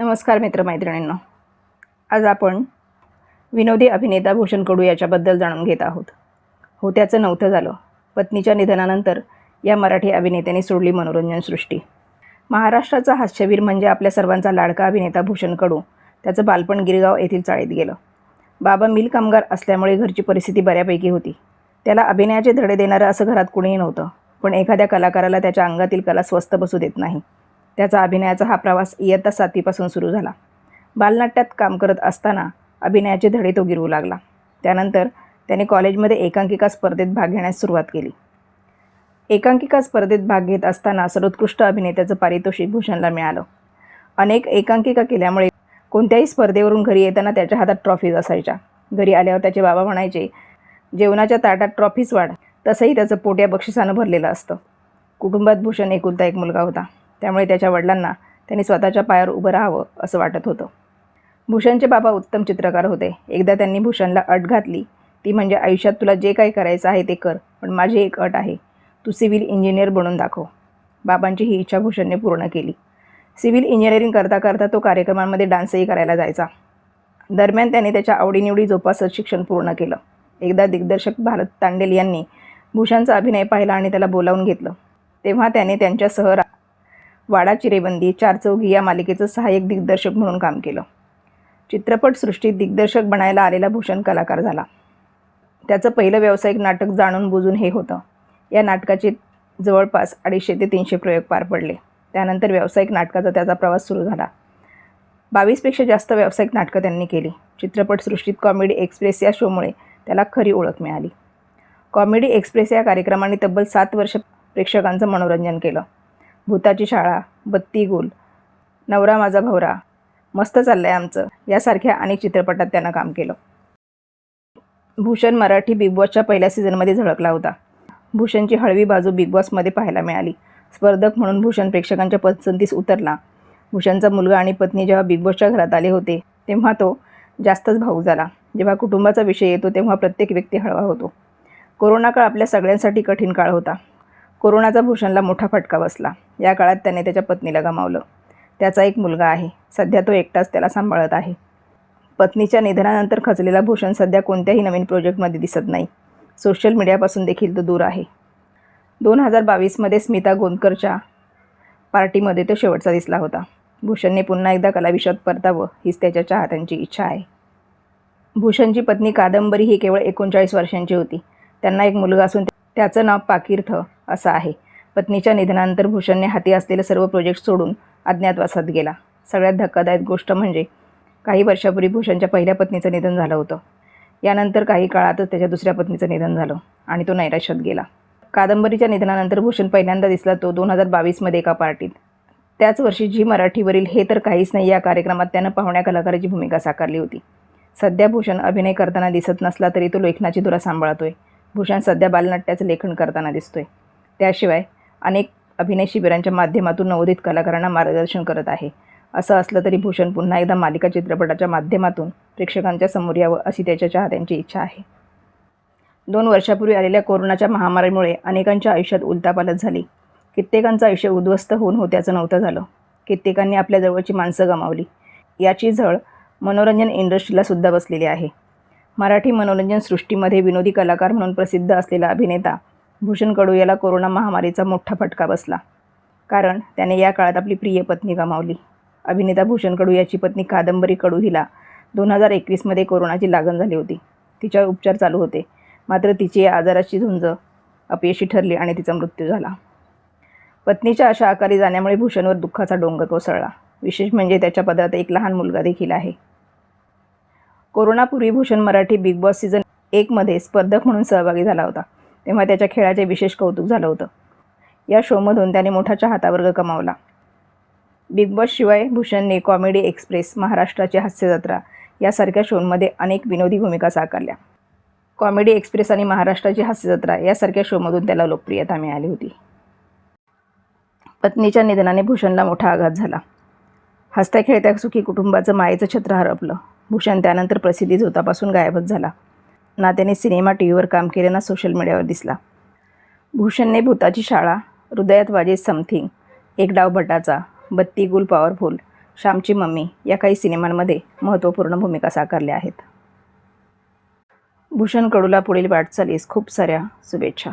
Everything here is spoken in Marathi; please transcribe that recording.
नमस्कार मित्रमैत्रिणींनो. आज आपण विनोदी अभिनेता भूषण कडू याच्याबद्दल जाणून घेत आहोत. हो त्याचं नव्हतं झालं. पत्नीच्या निधनानंतर या मराठी अभिनेत्याने सोडली मनोरंजन सृष्टी. महाराष्ट्राचा हास्यवीर म्हणजे आपल्या सर्वांचा लाडका अभिनेता भूषण कडू त्याचं बालपण गिरगाव येथील चाळीत गेलं. बाबा मिल कामगार असल्यामुळे घरची परिस्थिती बऱ्यापैकी होती. त्याला अभिनयाचे धडे देणारं असं घरात कुणीही नव्हतं. पण एखाद्या कलाकाराला त्याच्या अंगातील कला स्वस्त बसू देत नाही. त्याचा अभिनयाचा हा प्रवास इयत्ता सातवीपासून सुरू झाला. बालनाट्यात काम करत असताना अभिनयाचे धडे तो गिरवू लागला. त्यानंतर त्याने कॉलेजमध्ये एकांकिका स्पर्धेत भाग घेण्यास सुरुवात केली. एकांकिका स्पर्धेत भाग घेत असताना सर्वोत्कृष्ट अभिनेत्याचं पारितोषिक भूषणला मिळालं. अनेक एकांकिका केल्यामुळे कोणत्याही स्पर्धेवरून घरी येताना त्याच्या हातात ट्रॉफीज असायच्या. घरी आल्यावर त्याचे बाबा म्हणायचे जेवणाच्या ताटात ट्रॉफीज वाढ. तसंही त्याचं पोट्या बक्षिसानं भरलेलं असतं. कुटुंबात भूषण एकुलता एक मुलगा होता. त्यामुळे त्याच्या वडिलांना त्यांनी स्वतःच्या पायावर उभं राहावं असं वाटत होतं. भूषणचे बाबा उत्तम चित्रकार होते. एकदा त्यांनी भूषणला अट घातली. ती म्हणजे आयुष्यात तुला जे काही करायचं आहे ते कर पण माझी एक अट आहे. तू सिव्हिल इंजिनियर बनून दाखव. बाबांची ही इच्छा भूषणने पूर्ण केली. सिव्हिल इंजिनिअरिंग करता करता तो कार्यक्रमांमध्ये डान्सही करायला जायचा. दरम्यान त्याने त्याच्या आवडीनिवडी जोपासत शिक्षण पूर्ण केलं. एकदा दिग्दर्शक भारत तांडेल यांनी भूषणचा अभिनय पाहिला आणि त्याला बोलावून घेतलं. तेव्हा त्याने त्यांच्यासह वाडा चिरेबंदी चार चौघी या मालिकेचं सहाय्यक दिग्दर्शक म्हणून काम केलं. चित्रपटसृष्टीत दिग्दर्शक बनायला आलेला भूषण कलाकार झाला. त्याचं पहिलं व्यावसायिक नाटक जाणून बुजून हे होतं. या नाटकाचे जवळपास अडीचशे ते तीनशे प्रयोग पार पडले. त्यानंतर व्यावसायिक नाटकाचा त्याचा प्रवास सुरू झाला. बावीसपेक्षा जास्त व्यावसायिक नाटकं त्यांनी केली. चित्रपटसृष्टीत कॉमेडी एक्सप्रेस या शोमुळे त्याला खरी ओळख मिळाली. कॉमेडी एक्सप्रेस या कार्यक्रमाने तब्बल सात वर्ष प्रेक्षकांचं मनोरंजन केलं. भूताची शाळा बत्ती गुल. नवरा माझा भवरा. मस्त चाललंय आमचं. यासारख्या अनेक चित्रपटात त्यानं काम केलं. भूषण मराठी बिग बॉसच्या पहिल्या सीझनमध्ये झळकला होता. भूषणची हळवी बाजू बिग बॉसमध्ये पाहायला मिळाली. स्पर्धक म्हणून भूषण प्रेक्षकांच्या पसंतीस उतरला. भूषणचा मुलगा आणि पत्नी जेव्हा बिग बॉसच्या घरात आले होते तेव्हा तो जास्तच भाऊ झाला. जेव्हा कुटुंबाचा विषय येतो तेव्हा प्रत्येक व्यक्ती हळवा होतो. कोरोना काळ आपल्या सगळ्यांसाठी कठीण काळ होता. कोरोनाचा भूषणला मोठा फटका बसला. या काळात त्याने त्याच्या पत्नीला गमावलं. त्याचा एक मुलगा आहे. सध्या तो एकटाच त्याला सांभाळत आहे. पत्नीच्या निधनानंतर खचलेला भूषण सध्या कोणत्याही नवीन प्रोजेक्टमध्ये दिसत नाही. सोशल मीडियापासून देखील तो दूर आहे. दोन हजार बावीसमध्ये स्मिता गोंदकरच्या पार्टीमध्ये तो शेवटचा दिसला होता. भूषणने पुन्हा एकदा कलाविश्वात परतावं हीच त्याच्या चाहत्यांची इच्छा आहे. भूषणची पत्नी कादंबरी ही केवळ एकोणचाळीस वर्षांची होती. त्यांना एक मुलगा असून त्याचं नाव पाकीर्थ असं आहे. पत्नीच्या निधनानंतर भूषणने हाती असलेले सर्व प्रोजेक्ट सोडून अज्ञातवासात गेला. सगळ्यात धक्कादायक गोष्ट म्हणजे काही वर्षापूर्वी भूषणच्या पहिल्या पत्नीचं निधन झालं होतं. यानंतर काही काळातच त्याच्या दुसऱ्या पत्नीचं निधन झालं आणि तो नैराश्यात गेला. कादंबरीच्या निधनानंतर भूषण पहिल्यांदा दिसला तो दोन हजार बावीसमध्ये एका पार्टीत. त्याच वर्षी झी मराठीवरील हे तर काहीच नाही या कार्यक्रमात त्यानं पाहुण्या कलाकाराची भूमिका साकारली होती. सध्या भूषण अभिनय करताना दिसत नसला तरी तो लेखनाची धुरा सांभाळतोय. भूषण सध्या बालनाट्याचं लेखन करताना दिसतोय. त्याशिवाय अनेक अभिनय शिबिरांच्या माध्यमातून नवोदित कलाकारांना मार्गदर्शन करत आहे. असं असलं तरी भूषण पुन्हा एकदा मालिका चित्रपटाच्या माध्यमातून प्रेक्षकांच्या समोर यावं अशी त्याच्या चाहत्यांची इच्छा आहे. दोन वर्षापूर्वी आलेल्या कोरोनाच्या महामारीमुळे अनेकांच्या आयुष्यात उलतापालत झाली. कित्येकांचं आयुष्य उद्ध्वस्त होऊन होत्याचं नव्हतं झालं. कित्येकांनी आपल्या जवळची माणसं गमावली. याची झळ मनोरंजन इंडस्ट्रीला सुद्धा बसलेली आहे. मराठी मनोरंजन सृष्टीमध्ये विनोदी कलाकार म्हणून प्रसिद्ध असलेला अभिनेता भूषण कडू याला कोरोना महामारीचा मोठा फटका बसला. कारण त्याने या काळात आपली प्रिय पत्नी गमावली. अभिनेता भूषण कडू याची पत्नी कादंबरी कडू हिला दोन हजार एकवीसमध्ये कोरोनाची लागण झाली होती. तिच्यावर उपचार चालू होते. मात्र तिची या आजाराची झुंज अपयशी ठरली आणि तिचा मृत्यू झाला. पत्नीच्या अशा आकारी जाण्यामुळे भूषणवर दुःखाचा डोंगर कोसळला. विशेष म्हणजे त्याच्या पदरात एक लहान मुलगा देखील आहे. कोरोनापूर्वी Bhushan Marathi big boss season एकमध्ये स्पर्धक म्हणून सहभागी झाला होता. तेव्हा त्याच्या खेळाचे विशेष कौतुक झालं होतं. या शोमधून त्याने मोठा चाहतावर्ग कमावला. बिग बॉस शिवाय भूषणने कॉमेडी एक्सप्रेस महाराष्ट्राची हास्यजत्रा यासारख्या शोंमध्ये अनेक विनोदी भूमिका साकारल्या. कॉमेडी एक्सप्रेस आणि महाराष्ट्राची हास्यजत्रा यासारख्या शोमधून त्याला लोकप्रियता मिळाली होती. पत्नीच्या निधनाने भूषणला मोठा आघात झाला. हसत्या खेळत्या सुखी कुटुंबाचं मायेचं छत्र हरपलं भूषण त्यानंतर प्रसिद्धी झोतापासून गायबच झाला. ना त्याने सिनेमा टी व्हीवर काम केले ना सोशल मीडियावर दिसला. भूषणने भूताची शाळा हृदयात वाजे समथिंग एक डाव भटाचा बत्ती गुल पॉवरफुल श्यामची मम्मी या काही सिनेमांमध्ये महत्त्वपूर्ण भूमिका साकारल्या आहेत. भूषण कडूला पुढील वाटचालीस खूप साऱ्या शुभेच्छा.